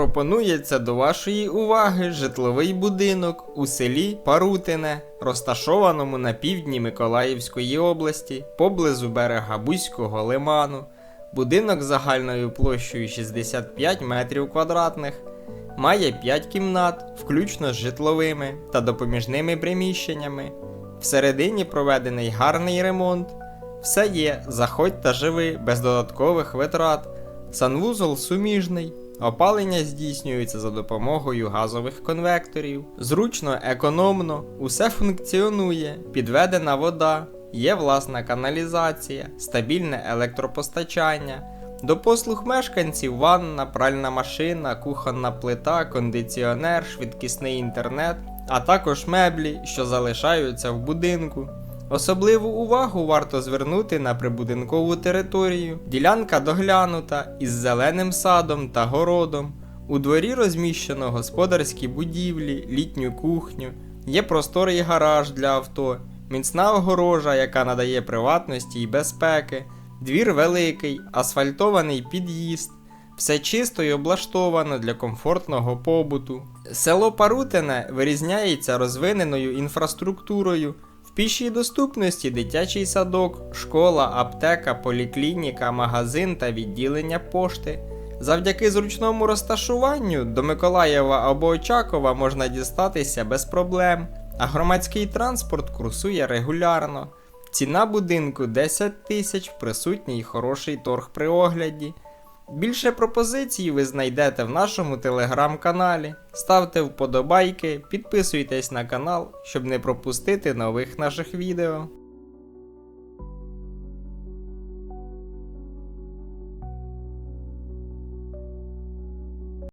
пропонується до вашої уваги житловий будинок у селі Парутине, розташованому на півдні Миколаївської області, поблизу берега Бузького лиману. Будинок загальною площею 65 метрів квадратних. Має 5 кімнат, включно з житловими та допоміжними приміщеннями. Всередині проведений гарний ремонт. Все є, заходь та живи без додаткових витрат. Санвузол суміжний. Опалення здійснюється за допомогою газових конвекторів. Зручно, економно, усе функціонує, підведена вода, є власна каналізація, стабільне електропостачання. До послуг мешканців ванна, пральна машина, кухонна плита, кондиціонер, швидкісний інтернет, а також меблі, що залишаються в будинку. Особливу увагу варто звернути на прибудинкову територію. Ділянка доглянута із зеленим садом та городом. У дворі розміщено господарські будівлі, літню кухню, є просторий гараж для авто, міцна огорожа, яка надає приватності і безпеки, двір великий, асфальтований під'їзд. Все чисто і облаштовано для комфортного побуту. Село Парутине вирізняється розвиненою інфраструктурою. В пішій доступності дитячий садок, школа, аптека, поліклініка, магазин та відділення пошти. Завдяки зручному розташуванню до Миколаєва або Очакова можна дістатися без проблем, а громадський транспорт курсує регулярно. Ціна будинку 10 тисяч, присутній хороший торг при огляді. Більше пропозицій ви знайдете в нашому телеграм-каналі. Ставте вподобайки, підписуйтесь на канал, щоб не пропустити нових наших відео.